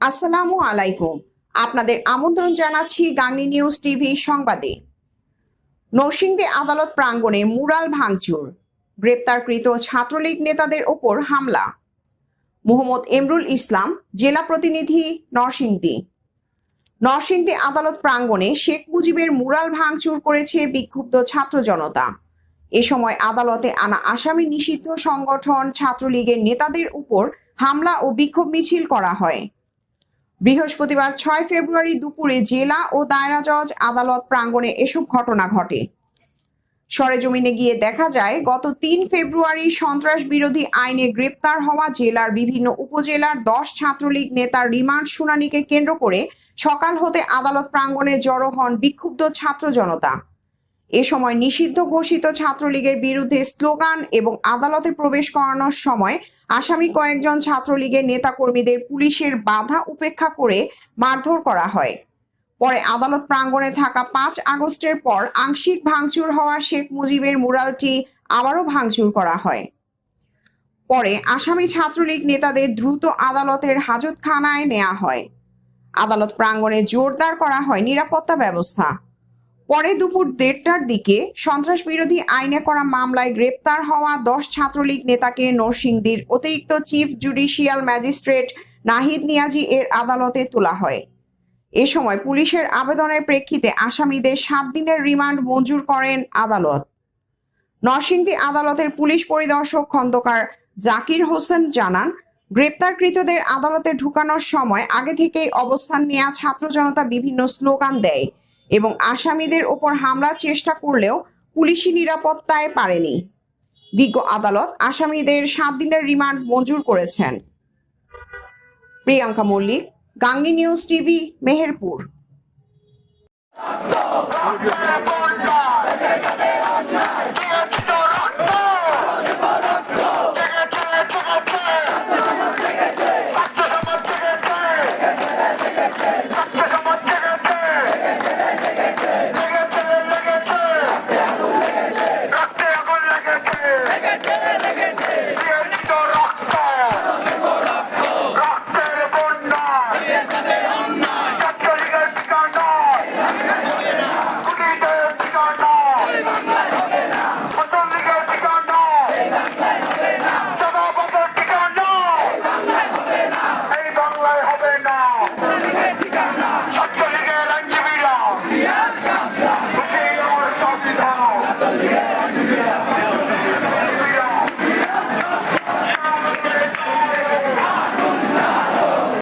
আসসালামু আলাইকুম। আপনাদের আমন্ত্রণ জানাচ্ছি গাংনি নিউজ টিভি সংবাদে। নরসিংদী আদালত প্রাঙ্গণে মুরাল ভাঙচুর, গ্রেপ্তারকৃত ছাত্রলীগ নেতাদের ওপর হামলা। মোহাম্মদ এমরুল ইসলাম, জেলা প্রতিনিধি, নরসিংদী। নরসিংদী আদালত প্রাঙ্গণে শেখ মুজিবের মুরাল ভাঙচুর করেছে বিক্ষুব্ধ ছাত্র জনতা। এ সময় আদালতে আনা আসামি নিষিদ্ধ সংগঠন ছাত্রলীগের নেতাদের উপর হামলা ও বিক্ষোভ মিছিল করা হয়। বৃহস্পতিবার ছয় ফেব্রুয়ারি দুপুরে জেলা ও দায়রা জজ আদালত প্রাঙ্গণে এসব ঘটনা ঘটে। সরেজমিনে গিয়ে দেখা যায়, গত তিন ফেব্রুয়ারি সন্ত্রাস বিরোধী আইনে গ্রেপ্তার হওয়া জেলার বিভিন্ন উপজেলার দশ ছাত্রলীগ নেতার রিমান্ড শুনানিকে কেন্দ্র করে সকাল হতে আদালত প্রাঙ্গণে জড়ো হন বিক্ষুব্ধ ছাত্র জনতা। এ সময় নিষিদ্ধ ঘোষিত ছাত্রলীগের বিরুদ্ধে স্লোগান এবং আদালতে প্রবেশ করানোর সময় আসামি কয়েকজন ছাত্রলীগের নেতাকর্মীদের পুলিশের বাধা উপেক্ষা করে মারধর করা হয়। পরে আদালত প্রাঙ্গণে থাকা পাঁচ আগস্টের পর আংশিক ভাঙচুর হওয়া শেখ মুজিবের মুরালটি আবারও ভাঙচুর করা হয়। পরে আসামি ছাত্রলীগ নেতাদের দ্রুত আদালতের হাজতখানায় নেওয়া হয়। আদালত প্রাঙ্গণে জোরদার করা হয় নিরাপত্তা ব্যবস্থা। পরে দুপুর দেড়টার দিকে সন্ত্রাস বিরোধী আইনে করা মামলায় গ্রেপ্তার হওয়া দশ ছাত্রলীগ নেতাকে নরসিংদীর অতিরিক্ত chief judicial magistrate Nahid Niazi এর আদালতে তোলা হয়। এ সময় পুলিশের আবেদনের প্রেক্ষিতে আসামিদের সাত দিনের রিমান্ড মঞ্জুর করেন আদালত। নরসিংদী আদালতের পুলিশ পরিদর্শক খন্দকার জাকির হোসেন জানান, গ্রেপ্তারকৃতদের আদালতে ঢুকানোর সময় আগে থেকেই অবস্থান নেওয়া ছাত্র জনতা বিভিন্ন স্লোগান দেয়। এবং আসামিদের ওপর হামলার চেষ্টা করলেও পুলিশি নিরাপত্তায় পারেনি। বিজ্ঞ আদালত আসামিদের সাত দিনের রিমান্ড মঞ্জুর করেছেন। Priyanka Mallik, Gangni news TV, Meherpur.